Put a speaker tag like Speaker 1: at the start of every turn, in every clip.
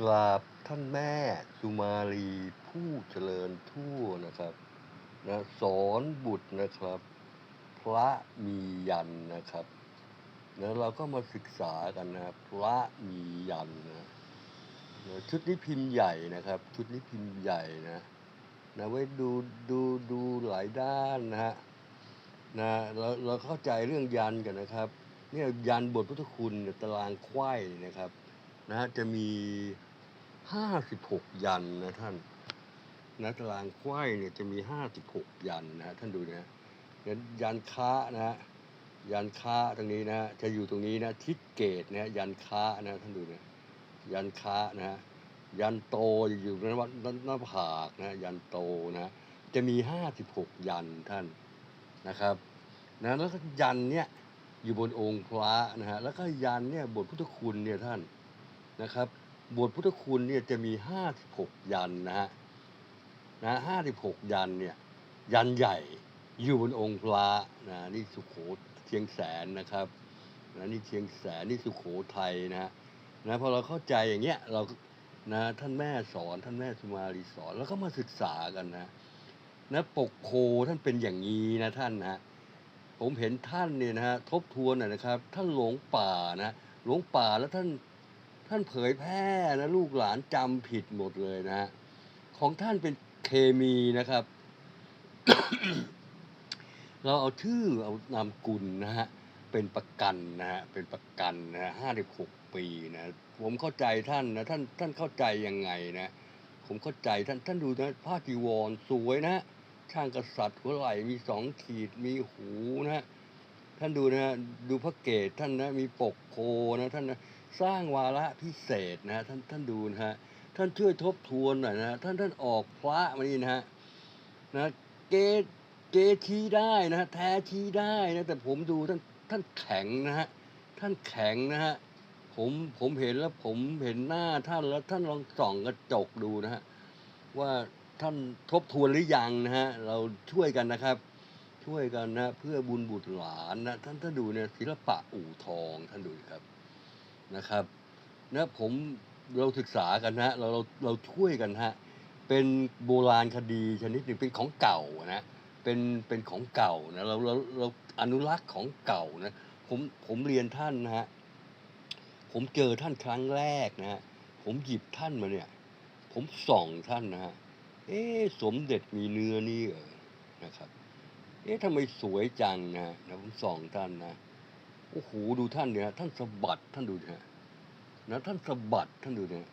Speaker 1: กราบท่านแม่สุมาลีผู้เจริญทั่วนะครับนะสอนบุตรนะครับ พระมียันนะครับนะเราก็มาศึกษากันนะครับพระมียันนะนะชุดนี้พิมพ์ใหญ่นะครับ ชุดนี้พิมพ์ใหญ่นะนะไว้ดูดูดูหลายด้านนะฮะนะเราเราเข้าใจเรื่องยันกันนะครับเนี่ยยันบทพุทธคุณตารางไขว้นะครับนะฮะจะมี ห้าสิบหกยันนะท่านนะตารางไขว้เนี่ยจะมีห้าสิบหกยันนะท่านดูนะเนี่ยยันค้านะฮะยันค้าตรงนี้นะจะอยู่ตรงนี้นะทิศเกตนะฮะยันค้านะท่านดูนะยันค้านะฮะยันโตอยู่ในวัดหน้าผากนะยันโตนะจะมีห้าสิบหกยันท่านนะครับนะแล้วก็ยันเนี่ยอยู่บนองค์พระนะฮะแล้วก็ยันเนี่ยบทพุทธคุณเนี่ยท่านนะครับ บทพุทธคุณเนี่ยจะมีห้าสิบหกยันนะฮะนะห้าสิบหกยันเนี่ยยันใหญ่อยู่บนองค์พระนะนี่สุโขเชียงแสนนะครับนะนี่เชียงแสนนี่สุโขทัยนะนะพอเราเข้าใจอย่างเงี้ยเรานะท่านแม่สอนท่านแม่สุมาลีสอนแล้วก็มาศึกษากันนะนะปกโพท่านเป็นอย่างนี้นะท่านนะผมเห็นท่านเนี่ยนะฮะทบทวนนะครับ ท่านหลงป่านะหลงป่าแล้วท่าน ท่านเผยแพร่นะลูกหลานจำผิดหมดเลยนะฮะของท่านเป็นเคมีนะครับ เราเอาชื่อเอานามกุลนะฮะเป็นประกันนะฮะเป็นประกันนะฮะห้าสิบหกปีนะผมเข้าใจท่านนะท่านท่านเข้าใจยังไงนะผมเข้าใจท่านท่านดูนะผ้าจีวรสวยนะช่างกษัตริย์หัวไหล่มีสองขีดมีหูนะฮะท่านดูนะฮะดูพระเกศท่านนะมีปกโพนะท่านนะ สร้างวาระพิเศษนะฮะท่านท่านดูนะฮะท่านช่วยทบทวนหน่อยนะท่านท่านออกพระมานี่นะฮะนะเกเกชี้ได้นะฮะแท้ชี้ได้นะแต่ผมดูท่านท่านแข็งนะฮะท่านแข็งนะฮะผมผมเห็นแล้วผมเห็นหน้าท่านแล้วท่านลองส่องกระจกดูนะฮะว่าท่านทบทวนหรือยังนะฮะเราช่วยกันนะครับ ช่วยกันนะ เพื่อบุญบุตรหลานนะท่านท่านดูเนี่ยศิลปะอู่ทองท่านดูครับ นะครับนะผมเราศึกษากันนะเราเราเราช่วยกันฮะเป็นโบราณคดีชนิดหนึ่งเป็นของเก่านะเป็นเป็นของเก่านะเราเราเราอนุรักษ์ของเก่านะผมผมเรียนท่านนะฮะผมเจอท่านครั้งแรกนะฮะผมหยิบท่านมาเนี่ย ผมส่องท่านนะฮะเอ๊สมเด็จมีเนื้อนี่เหรอนะครับ เอ๊ะทำไมสวยจังนะนะผมส่องท่านนะ โอ้โหดูท่านเนี่ยท่านสะบัดท่านดูเนะนะท่านสะบัดท่านดูเนี่ย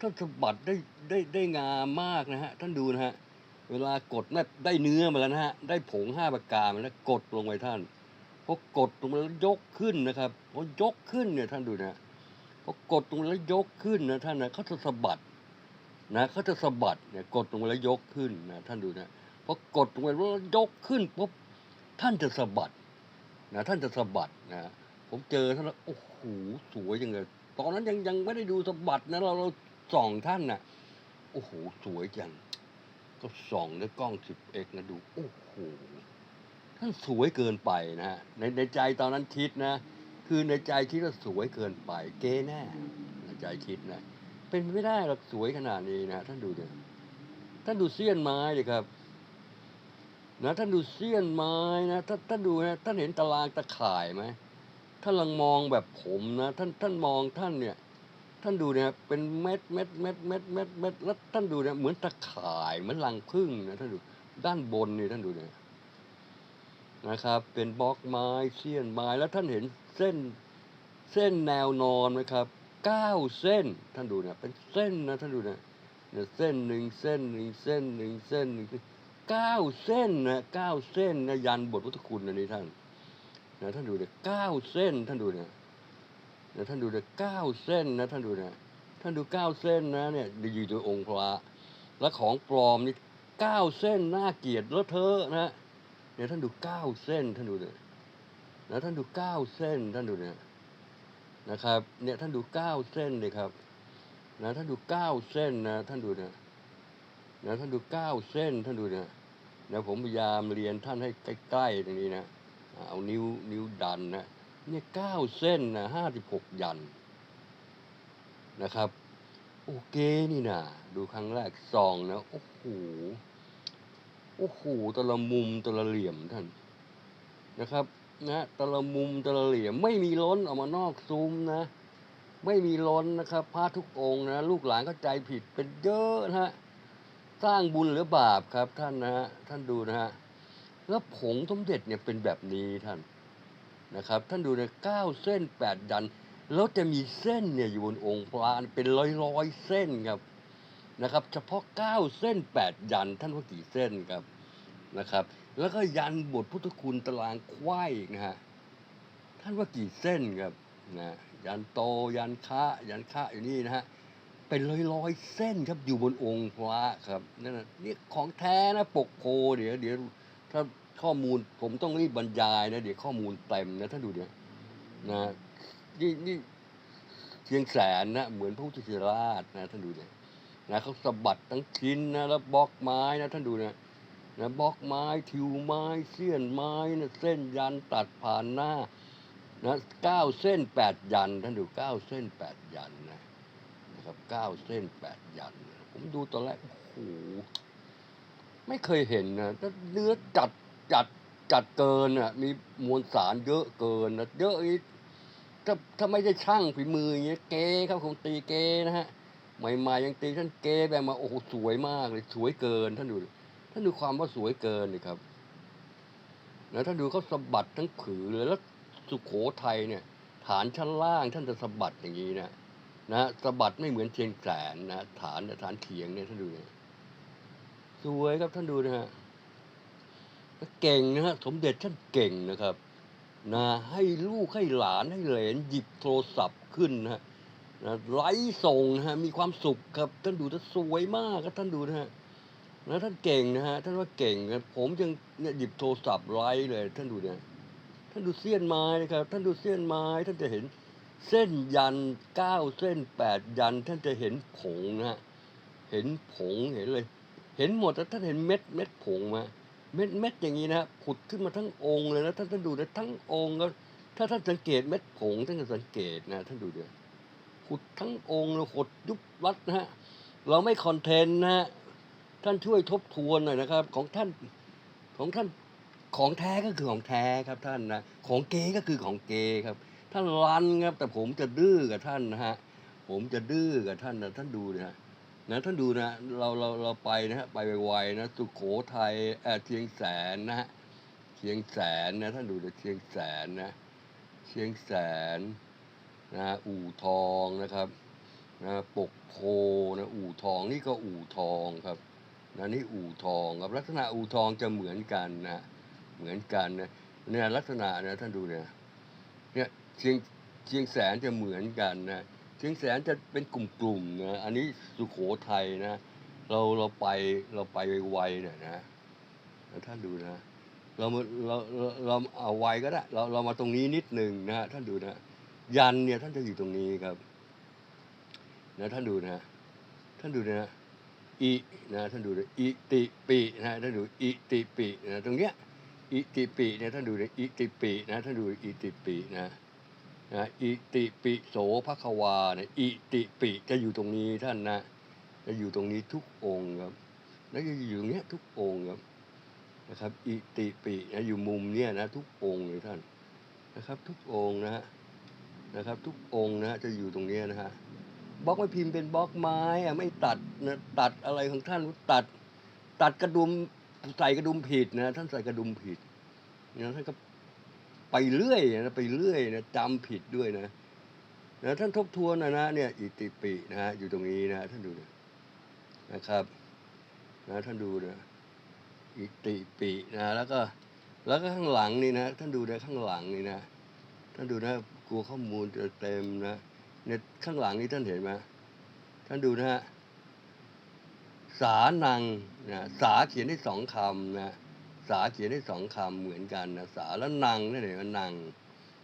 Speaker 1: ท่านสะบัดได้ได้ได้งามมากนะฮะท่านดูนะฮะเวลากดนะได้เนื้อมาแล้วนะฮะได้ผงห้าประการมาแล้วกดลงไปท่านพอกดลงไปแล้วยกขึ้นนะครับพอยกขึ้นเนี่ยท่านดูนะพอกดลงไปแล้วยกขึ้นนะท่านนะเขาจะสะบัดนะเขาจะสะบัดเนี่ยกดลงไปแล้วยกขึ้นนะท่านดูนะพอกดลงไปแล้วยกขึ้นปุ๊บท่านจะสะบัด นะท่านจะสะบัดนะผมเจอท่านแล้วโอ้โหสวยจังเลยตอนนั้นยังยังไม่ได้ดูสะบัดนะเราเราส่องท่านนะโอ้โหสวยจังก็ส่องด้วยกล้อง 10x นะดูโอ้โหท่านสวยเกินไปนะฮะในในใจตอนนั้นคิดนะ คือในใจคิดว่าสวยเกินไป เก้แน่ในใจคิดนะเป็นไม่ได้หรอกสวยขนาดนี้นะท่านดูเถอะท่านดูเสี้ยนไม้ดิครับ นะท่านดูเสี้ยนไม้นะท่านท่านดูนะท่านเห็นตารางตะข่ายไหมท่านลังมองแบบผมนะท่านท่านมองท่านเนี่ยท่านดูเนี่ยเป็นเม็ดเม็ดเม็ดเม็ดเม็ดเม็ดแล้วท่านดูเนี่ยเหมือนตะข่ายเหมือนรังผึ้งนะท่านดูด้านบนนี่ท่านดูเนี่ยนะครับ เป็นบล็อกไม้เสี้ยนไม้แล้วท่านเห็นเส้นเส้นแนวนอนไหมครับเก้าเส้นท่านดูเนี่ยเป็นเส้นนะท่านดูเนี่ยเนี่ยเส้นหนึ่งเส้นหนึ่งเส้นหนึ่งเส้นหนึ่ง เก้าเส้นนะเก้าเส้นนะยันบทพุทธคุณอันนี้ท่านนะท่านดูเนี่ยเก้าเส้น ท่านดูเนี่ยนะท่านดูเนี่ยเก้าเส้นนะท่านดูเนี่ยท่านดูเก้าเส้นนะเนี่ยอยู่ตัวองค์พระและของปลอมนี่เก้าเส้นน่าเกลียดเลอะเทอะนะเนี่ยท่านดูเก้าเส้น ท่านดูเนี่ยนะท่านดูเก้าเส้น ท่านดูเนี่ยนะครับ เนี่ยท่านดูเก้าเส้นเลยครับนะท่านดูเก้าเส้นนะท่านดูเนี่ย นะท่านดูเก้าเส้นท่านดูเนี่ยนะผมพยายามเรียนท่านให้ใกล้ๆตรงนี้นะเอานิ้วนิ้วดันนะเนี่ยเก้าเส้นนะห้าสิบหกยันนะครับ โอเคนี่นะดูครั้งแรกซองนะโอ้โหโอ้โหต่ละมุมต่ละเหลี่ยมท่านนะครับนะต่ละมุมต่ละเหลี่ยมไม่มีล้นออกมานอกซุ้มนะ ไม่มีล้นนะครับพระทุกองนะ ลูกหลานเข้าใจผิดเป็นเยอะนะฮะ สร้างบุญหรือบาปครับท่านนะฮะท่านดูนะฮะแล้วผงสมเด็จเนี่ยเป็นแบบนี้ท่านนะครับ ท่านดูนะเก้าเส้นแปดยัน แล้วจะมีเส้นเนี่ยอยู่บนองค์พระเป็นร้อยร้อยเส้นครับนะครับ เฉพาะเก้าเส้นแปดยัน ท่านว่ากี่เส้นครับนะครับ แล้วก็ยันบทพุทธคุณตารางควายนะฮะท่านว่ากี่เส้นครับนะยันโตยันคะยันคะอยู่นี่นะฮะ เป็นร้อยร้อยๆเส้นครับอยู่บนองค์พระครับนั่นนะนี่ของแท้นะปกโพเดี๋ยวเดี๋ยวถ้าข้อมูลผมต้องรีบบรรยายนะเดี๋ยวข้อมูลเต็มนะท่านดูเนี่ยนะนี่นี่เชียงแสนนะเหมือนพระพุทธชินราชนะท่านดูเนี่ยนะเขาสะบัดทั้งชิ้นนะแล้วบล็อกไม้นะท่านดูเนะนะบล็อกไม้ทิวไม้เสี้ยนไม้นะเส้นยันตัดผ่านหน้านะเก้าเส้นแปดยันท่านดูเก้าเส้นแปดยันนะ นะครับเก้าเส้นแปดยัน ผมดูตอนแรกโอ้โหไม่เคยเห็นนะเนื้อจัดจัดจัดเกินอะ มีมวลสารเยอะเกินนะเยอะอีกถ้าถ้าไม่ได้ช่างฝีมืออย่างเงี้ยเก้ครับคงตีเก้นะฮะใหม่ๆยังตีท่านเก้แบบมาโอ้โหสวยมากเลยสวยเกินท่านดูท่านดูความว่าสวยเกินเลยครับแล้วท่านดูเขาสะบัดทั้งผือเลยแล้วสุโขทัยเนี่ย ฐานชั้นล่างท่านจะสะบัดอย่างนี้นะ นะสะบัดไม่เหมือนเชียงแสนนะฐานฐานเขียงเนี่ยท่านดูเนี่ยสวยครับท่านดูนะฮะเก่งนะฮะสมเด็จท่านเก่งนะครับนะให้ลูกให้หลานให้เหลนหยิบโทรศัพท์ขึ้นนะฮะนะไลฟ์ส่งนะฮะมีความสุขครับ ท่านดูท่านสวยมากครับท่านดูนะฮะนะท่านเก่งนะฮะท่านว่าเก่งครับผมยังเนี่ยหยิบโทรศัพท์ไลฟ์เลย ท่านดูเนี่ยท่านดูเสี้ยนไม้นะครับ ท่านดูเสี้ยนไม้ ท่านจะเห็น เส้นยันเก้าเส้นแปดยันท่านจะเห็นผงนะฮะเห็นผงเห็นเลย เห็นหมดแล้วท่านเห็นเม็ดเม็ดผงไหมเม็ดเม็ดอย่างนี้นะผุดขึ้นมาทั้งองค์เลยนะท่านท่านดูนะทั้งองค์ก็ถ้าท่านสังเกตเม็ดผงท่านจะสังเกตนะท่านดูเดี๋ยวผุดทั้งองค์เลยหดยุบวัดนะฮะเราไม่คอนเทนต์นะฮะท่านช่วยทบทวนหน่อยนะครับ ของท่านของท่านของแท้ก็คือของแท้ครับท่านนะของเก๊ก็คือของเก๊ครับ ท่านรันครับ แต่ผมจะดื้อกับท่านนะฮะผมจะดื้อกับท่านนะท่านดูนะฮะนะท่านดูนะเราเราเราไปนะฮะไปไวๆนะสุโขทัยเออเชียงแสนนะฮะเชียงแสนนะท่านดูนะเชียงแสนนะเชียงแสนนะฮะอู่ทองนะครับนะปกโพนะอู่ทองนี่ก็อู่ทองครับนะนี่อู่ทองครับลักษณะอู่ทองจะเหมือนกันนะเหมือนกันนะเนี่ยลักษณะนะท่านดูเนี่ย เชียงเชียงแสนจะเหมือนกันนะเชียงแสนจะเป็นกลุ่มๆนะอันนี้สุโขทัยนะ เราเราไปเราไปไวๆหน่ยนะแล้วท่านดูนะเราเราเราเอาไวก็ได้เราเรามาตรงนี้นิดหนึ่งนะฮะท่านดูนะ ยันเนี่ยท่านจะอยู่ตรงนี้ครับ นะท่านดูนะ ท่านดูนะอินะท่านดูนะอิติปินะท่านดูอิติปินะตรงเนี้ยอิติปิเนี่ยท่านดูนะอิติปินะท่านดูอิติปินะ นะอิติปิโสภควาเนี่ยอิติปิจะอยู่ตรงนี้ท่านนะจะอยู่ตรงนี้ทุกองค์ครับ แล้วจะอยู่ตรงเนี้ยทุกองค์ครับนะครับ อิติปินะอยู่มุมเนี้ยนะทุกองค์เลยท่านนะครับ ทุกองค์นะฮะนะครับ ทุกองค์นะฮะจะอยู่ตรงเนี้ยนะฮะบล็อกไม้พิมพ์เป็นบล็อกไม้อะไม่ตัดนะตัดอะไรของท่านตัด ตัดกระดุมใส่กระดุมผิดนะ ท่านใส่กระดุมผิดนะท่านก็ ไปเรื่อยนะไปเรื่อยนะจำผิดด้วยนะนะท่านทบทวนนะนะเนี่ยอิติปินะฮะอยู่ตรงนี้นะท่านดูนะนะครับนะท่านดูนะอิติปินะแล้วก็แล้วก็ข้างหลังนี่นะท่านดูนะข้างหลังนี่นะท่านดูนะกลัวข้อมูลจะเต็มนะเนี่ยข้างหลังนี่ท่านเห็นไหมท่านดูนะฮะสานังนะสาเขียนได้สองคำนะ สาเขียนได้สองคำเหมือนกันนะสาแล้วนางนั่นเองนาง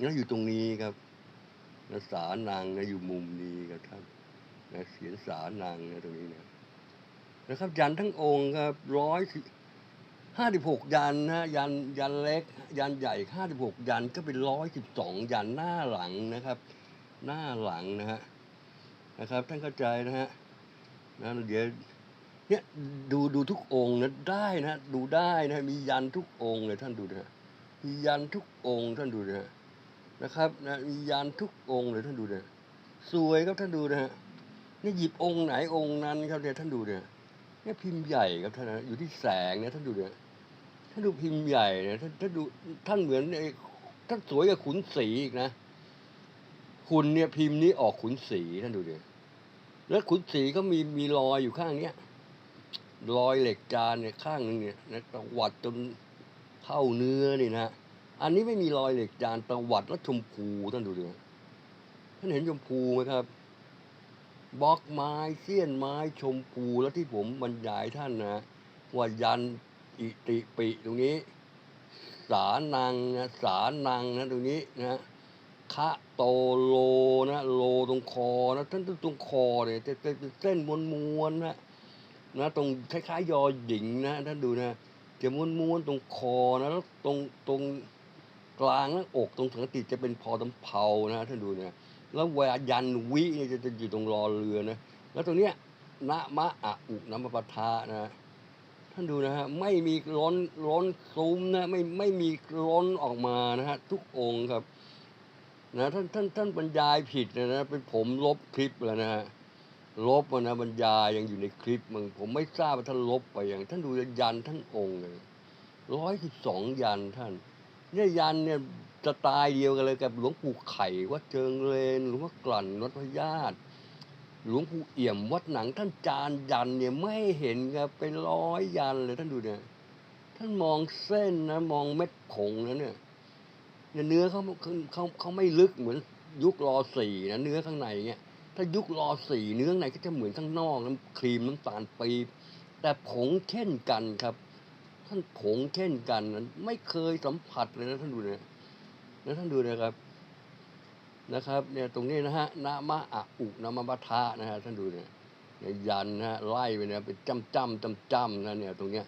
Speaker 1: นั่นอยู่ตรงนี้ครับนะสานางนะอยู่มุมนี้ครับท่านนะเขียนสานางนะตรงนี้นะนะครับ ยันทั้งองค์ครับร้อยห้าสิบหกยันนะยันยันเล็ก ยันใหญ่ห้าสิบหกยันก็เป็นร้อยสิบสองยันหน้าหลังนะครับ หน้าหลังนะฮะนะครับ ท่านเข้าใจนะฮะนะเดี๋ยว เนี่ยดูดูทุกองค์นะได้นะ ดูได้นะมียันทุกองค์เลยท่านดูนะมียันทุกองค์ท่านดูนะนะครับนะมียันทุกองค์เลยท่านดูนะสวยครับท่านดูนะฮะนี่หยิบองค์ไหนองค์นั้นครับเนี่ยท่านดูเนี่ยเนี่ยพิมพ์ใหญ่ครับท่านนะอยู่ที่แสงเนี่ยท่านดูเนี่ยท่านดูพิมพ์ใหญ่เนี่ยท่านท่านดูท่านเหมือนไอ้ท่านสวยกับขุนศรีอีกนะคุณเนี่ยพิมพ์นี้ออกขุนศรีท่านดูเนี่ยแล้วขุนศรีก็มีมีรอยอยู่ข้างเนี้ย รอยเหล็กจานเนี่ยข้างหนึงเนี่ยนะตวัดจนเข้าเนื้อนี่นะอันนี้ไม่มีรอยเหล็กจานตะวัดแล้วชมพูท่านดูดิท่านเห็นชมพูไหมครับบล็อกไม้เสี้ยนไม้ชมพูแล้วที่ผมบรรยายท่านนะว่ายันอิติปิตรงนี้ สานังนะสานังนะตรงนี้นะคะโตโลนะ โลตรงคอนะท่านตรงคอเนี่ยจะจะเส้นมวนมวนๆนะ นะตรงคล้ายๆ ยอหญิงนะท่านดูนะจะม้วนม้วนๆตรงคอนะแล้วตรงตรงกลางหน้าอกตรงสังกติจะเป็นพอตำเภานะท่านดูเนี่ยแล้วเวลายันวิเนี่ยจะจะอยู่ตรงรอเรือนะแล้วตรงเนี้ยนะมะอะอุนะมะปะทะนะท่านดูนะฮะไม่มีล้นล้นซุ้มนะไม่ไม่มีล้นออกมานะฮะทุกองค์ครับนะท่านท่านท่านบรรยายผิดนะนะเป็นผมลบคลิปแล้วนะฮะ ลบมานะบรรยายยังอยู่ในคลิปมึงผมไม่ทราบว่าท่านลบไปอย่างท่านดูยันทั้งองค์เลยร้อยสิบสองยันท่าน เนี่ยยันเนี่ยจะตายเดียวกันเลยกับหลวงปู่ไข่วัดเจิงเลนหลวงพ่อกลั่นวัดพญาติหลวงปู่เอี่ยมวัดหนังท่านจานยันเนี่ยไม่เห็นครับเป็นร้อยยันเลยท่านดูเนี่ยท่านมองเส้นนะมองเม็ดผงนะเนี่ยเนื้อเขาเขาเขาเขาไม่ลึกเหมือนยุครอสี่นะเนื้อข้างในเนี่ย ถ้ายุครอสี่เนื้อในก็จะเหมือนข้างนอกน้ำครีมน้ำตาลปี๊บแต่ผงเช่นกันครับ ท่านผงเช่นกันนั้นไม่เคยสัมผัสเลยนะท่านดูเนี่ยนะท่านดูนะครับนะครับเนี่ยตรงนี้นะฮะนามะอะอุนามะปะทะนะฮะท่านดูเนี่ยเนี่ยยันนะฮะไล่ไปเนี่ยเป็นจ้ำจ้ำจ้ำจ้ำนะเนี่ยตรงเนี้ย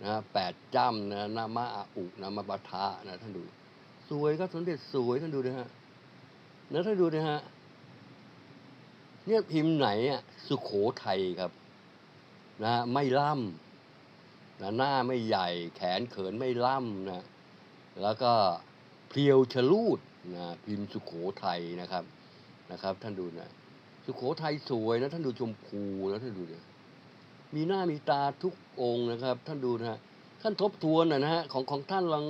Speaker 1: นะฮะแปดจ้ำนะนามะอะอุนามะปะทะนะท่านดู สวยครับสมเด็จสวยท่านดูนะฮะแล้วท่านดูนะฮะ เนี่ยพิมพ์ไหนอะสุโขทัยครับนะไม่ล่ำนะหน้าไม่ใหญ่ แขนเขินไม่ล่ำนะแล้วก็เพรียวชะลูดนะพิมพ์สุโขทัยนะครับนะครับ ท่านดูนะสุโขทัยสวยนะท่านดูชมพูนะท่านดูเนี่ยมีหน้ามีตาทุกองนะครับ ท่านดูนะฮะท่านทบทวนนะนะฮะของของท่านลอง